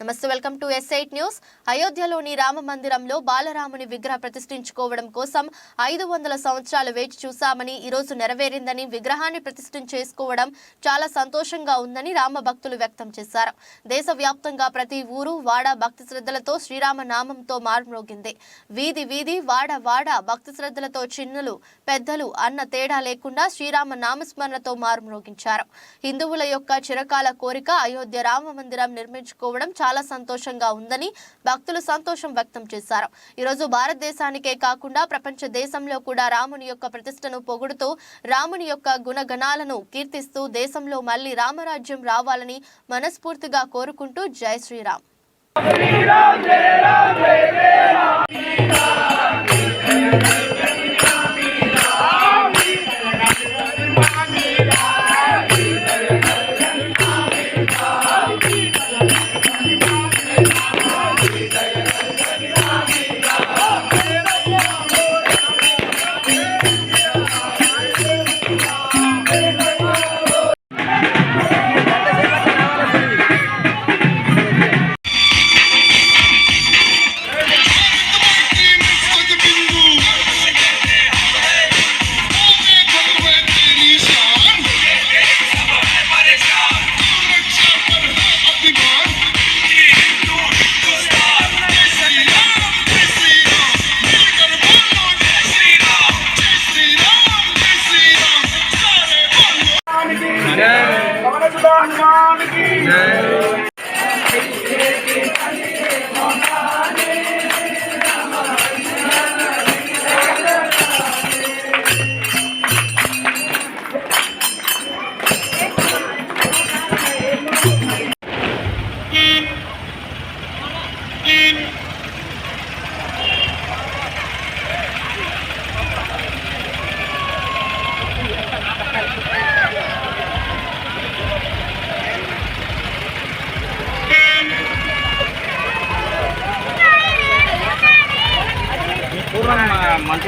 నమస్తే welcome to S eight news. అయోధ్యలోని రామ మందిరంలో బాలరాముని విగ్రహ ప్రతిష్ఠించుకోవడం కోసం ఐదు వందల సంవత్సరాలు వేచి చూశామని ఈరోజు నెరవేరిందని విగ్రహాన్ని ప్రతిష్ఠిం చేసుకోవడం చాలా సంతోషంగా ఉందని రామ భక్తులు వ్యక్తం చేశారు. దేశవ్యాప్తంగా ప్రతి ఊరు వాడ భక్తి శ్రద్ధలతో శ్రీరామ నామంతో మార్మోగింది వీధి వీధి వాడ వాడ భక్తి శ్రద్ధలతో చిన్నలు పెద్దలు అన్న తేడా లేకుండా శ్రీరామ నామస్మరణతో మారుమ్రోగించారు. హిందువుల యొక్క చిరకాల కోరిక అయోధ్య రామ మందిరం నిర్మించుకోవడం చాలా సంతోషంగా ఉందని భక్తులు సంతోషం వ్యక్తం చేశారు. ఈరోజు భారతదేశానికే కాకుండా ప్రపంచ దేశంలో కూడా రాముని యొక్క ప్రతిష్టను పొగుడుతూ రాముని యొక్క గుణగణాలను కీర్తిస్తూ దేశంలో మళ్ళీ రామరాజ్యం రావాలని మనస్ఫూర్తిగా కోరుకుంటూ జై శ్రీరామ్. పూర్వం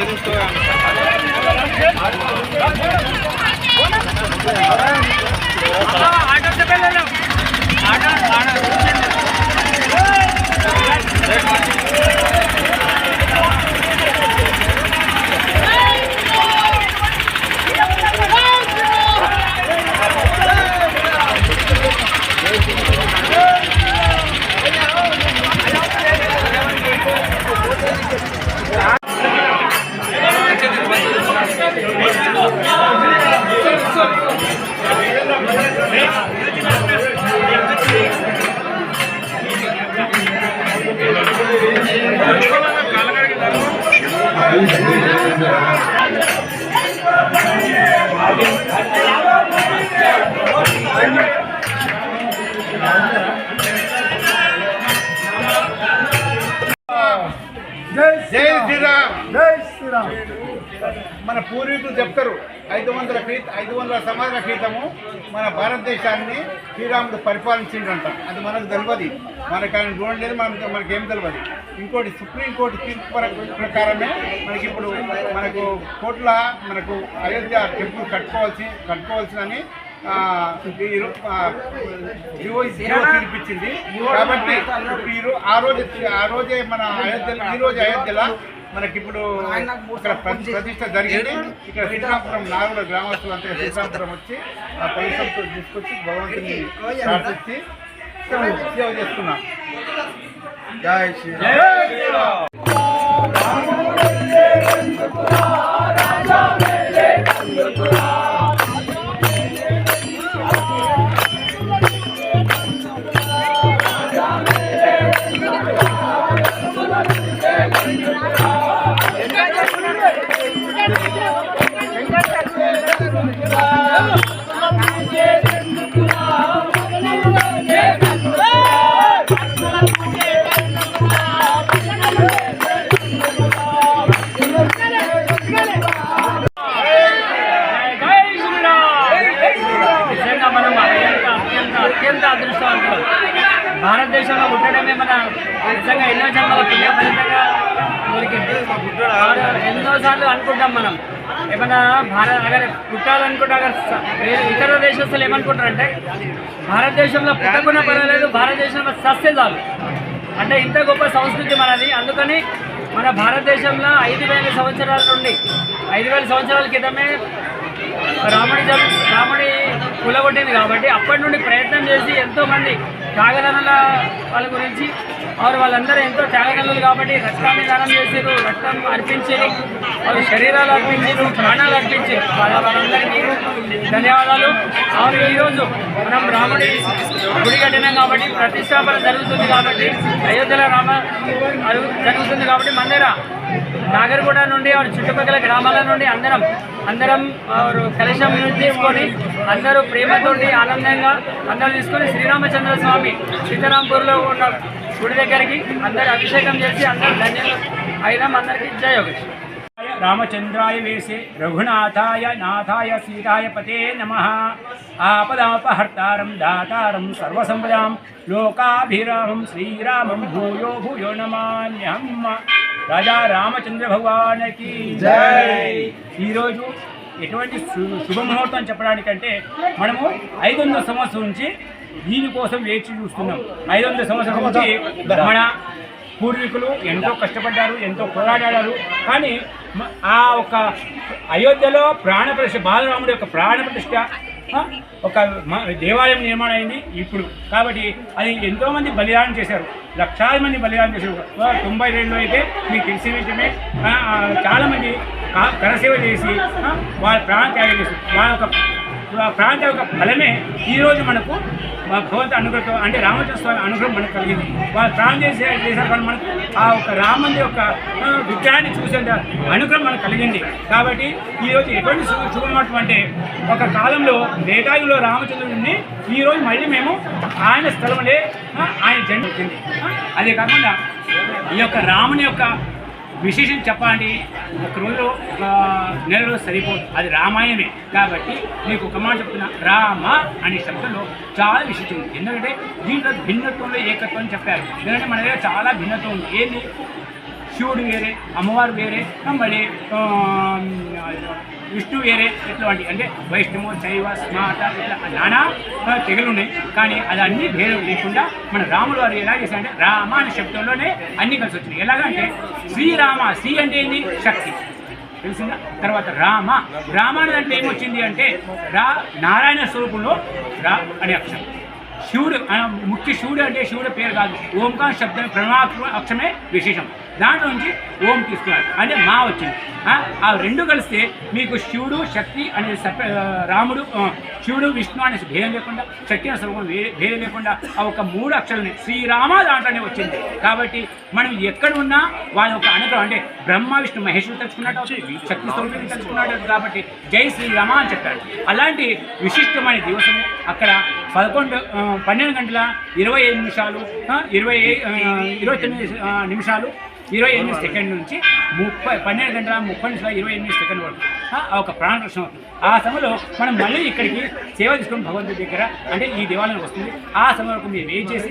మంచి జై చెప్తారు. ఐదు వందల క్రిత ఐదు వందల సంవత్సరాల క్రితము మన భారతదేశాన్ని శ్రీరాముడు పరిపాలించిండంట. అది మనకు తెలియదు మనకు ఆయన చూడలేదు మనకు మనకి ఏం తెలియదు ఇంకోటి సుప్రీంకోర్టు తీర్పు ప్ర- ప్రకారమే మనకి ఇప్పుడు మనకు కోట్ల మనకు అయోధ్య టెంపుల్ కట్టుకోవాల్సి కట్టుకోవాల్సిందని తీర్పిచ్చింది. కాబట్టి ఇప్పుడు ఆ రోజు ఆ రోజే మన అయోధ్యలో ఈ రోజు అయోధ్యలో మనకి ఇప్పుడు ఇక్కడ ప్రతి- ప్రతిష్ట జరిగింది. ఇక్కడ శ్రీరామపురం నాగుల గ్రామస్తులు అంతా శ్రీరామపురం వచ్చి ఆ పరిశ్రమతో తీసుకొచ్చి భగవంతుని ప్రార్థించి సేవ చేసుకున్నాం జై శ్రీరామ్. జన్మల పుణ్య ఫలితంగా అనుకుంటాం మనం ఏమన్నా భారత అగర్ పుట్టాలనుకుంటే అగర్ ఇతర దేశస్తులు ఏమనుకుంటారంటే భారతదేశంలో పుట్టకుండా పర్వాలేదు భారతదేశంలో సస్తే చాలు అంటే ఇంత గొప్ప సంస్కృతి మనది అందుకని మన భారతదేశంలో ఐదు వేల సంవత్సరాల నుండి ఐదు వేల సంవత్సరాల క్రితమే రాముడి జన్ రాముడి కులగొట్టింది కాబట్టి అప్పటి నుండి ప్రయత్నం చేసి ఎంతోమంది త్యాగదనుల వాళ్ళ గురించి. వారు వాళ్ళందరూ ఎంతో త్యాగదనులు కాబట్టి రక్తాన్ని దానం చేశారు రక్తం అర్పించారు. వారు శరీరాలు అర్పించారు ప్రాణాలు అర్పించారు. వాళ్ళందరికీ ధన్యవాదాలు. అవును ఈరోజు మనం రాముడి గుడి కట్టినాం కాబట్టి ప్రతిష్టాపన జరుగుతుంది కాబట్టి అయోధ్యలో రామ జరుగుతుంది కాబట్టి మన దగ్గర నాగర్గూడ నుండి ఆ చుట్టుపక్కల గ్రామాల నుండి అందరం అందరం వారు కలశం తీసుకొని అందరూ ప్రేమతోటి ఆనందంగా అందరూ తీసుకొని శ్రీరామచంద్ర స్వామి సీతారాంపూర్లో ఉన్న గుడి దగ్గరికి అందరు అభిషేకం చేసి అందరు ధన్యులు. అయినాం అందరికీ జయ యోగేష్ రామచంద్రాయ వేసే రఘునాథాయ నాథాయ సీతాయ పతే నమ ఆపదాపహర్తారం దాతారం సర్వసంపదాం లోకాభిరామం శ్రీరామం భూయో భూయో నమామ్యహం రాజా రామచంద్ర భగవానికి ఈరోజు ఎటువంటి శు- శుభముహూర్తం చెప్పడానికంటే మనము ఐదు వందల సంవత్సరం నుంచి దీనికోసం వేచి చూస్తున్నాం. ఐదు వందల సంవత్సరం నుంచి మన పూర్వీకులు ఎంతో కష్టపడ్డారు ఎంతో పోరాడారు. కానీ ఆ ఒక అయోధ్యలో ప్రాణప్రతిష్ఠ బాలరాముడి యొక్క ప్రాణప్రతిష్ఠ ఒక దేవాలయం నిర్మాణం అయింది ఇప్పుడు. కాబట్టి అది ఎంతోమంది బలిదానం చేశారు. లక్షాది మంది బలిదానం చేశారు. తొంభై రెండులో అయితే మీకు తెలిసిన విషయమే. ఆ, చాలామంది కరసేవ చేసి వాళ్ళ ప్రాణ త్యాగం చేశారు. వాళ్ళ యొక్క ప్రాంత యొక్క ఫలమే ఈరోజు మనకు మా భగవంతు అనుగ్రహం అంటే రామచంద్ర స్వామి అనుగ్రహం మనకు కలిగింది. వాళ్ళు ప్రాణం చేసే చేశారు కానీ మనకు ఆ ఒక రాముని యొక్క విగ్రహాన్ని చూసేంత అనుగ్రహం మనకు కలిగింది. కాబట్టి ఈరోజు ఎటువంటి శుభ అంటే ఒక కాలంలో రేటాయులో రామచంద్రుడిని ఈరోజు మళ్ళీ మేము ఆయన స్థలంలో ఆయన జన్మించింది అదే కాకుండా ఈ యొక్క రాముని యొక్క విశేషం చెప్పాలంటే ఒక రోజు ఒక నెల రోజు సరిపోదు. అది రామాయణమే. కాబట్టి నీకు ఒక మాట చెప్తున్నా రామ అనే శబ్దంలో చాలా విశేషం ఉంది. ఎందుకంటే దీంట్లో భిన్నత్వంలో ఏకత్వం చెప్పారు. ఎందుకంటే మన దగ్గర చాలా భిన్నత్వం ఉంది. ఏంది? శివుడు వేరే అమ్మవారు వేరే మళ్ళీ విష్ణు వేరే ఎట్లాంటి అంటే వైష్ణవ శైవ స్మార్త ఇట్లా నానా తెగలు ఉన్నాయి. కానీ అది అన్ని భేదం లేకుండా మన రాములు వారు ఎలా చేశారంటే రామ అనే శబ్దంలోనే అన్ని కలిసి వచ్చినాయి. ఎలాగంటే శ్రీరామ శ్రీ అంటే ఏంది? శక్తి. తెలిసిందా? తర్వాత రామ. రామ దాంట్లో ఏమొచ్చింది అంటే రా నారాయణ స్వరూపంలో రా అనే అక్షరం. శివుడు ముఖ్య శివుడు అంటే శివుడు పేరు కాదు. ఓంకార శబ్దం ప్రణాత్మ అక్షరమే విశేషం. దాంట్లో నుంచి ఓం తీసుకున్నారు. అంటే మా వచ్చింది. ఆ, రెండు కలిస్తే మీకు శివుడు శక్తి అనే సప రాముడు శివుడు విష్ణు అనేసి భేదం లేకుండా శక్తి అనే స్వరూపం భేదం లేకుండా ఆ ఒక మూడు అక్షరాలని శ్రీరామ దాంట్లోనే వచ్చింది. కాబట్టి మనం ఎక్కడ ఉన్నా వాళ్ళ ఒక అనుగ్రహం అంటే బ్రహ్మ విష్ణు మహేశ్వరుడు తెచ్చుకున్నట్టు శక్తి స్వరూపం తెచ్చుకున్నాడు కాబట్టి జై శ్రీరామ అని చెప్పాడు అలాంటి విశిష్టమైన దివసము అక్కడ పదకొండు పన్నెండు గంటల ఇరవై ఐదు నిమిషాలు ఇరవై ఇరవై తొమ్మిది నిమిషాలు ఇరవై ఎనిమిది సెకండ్ నుంచి ముప్పై పన్నెండు గంటల ముప్పై నిమిషాల ఇరవై ఎనిమిది సెకండ్ వరకు. ఒక ప్రాణకృష్ణ అవుతుంది ఆ సమయంలో మనం మళ్ళీ ఇక్కడికి సేవ తీసుకొని భగవంతుడి దగ్గర అంటే ఈ దేవాలయం వస్తుంది. ఆ సమయం వరకు మీరు వెయిట్ చేసి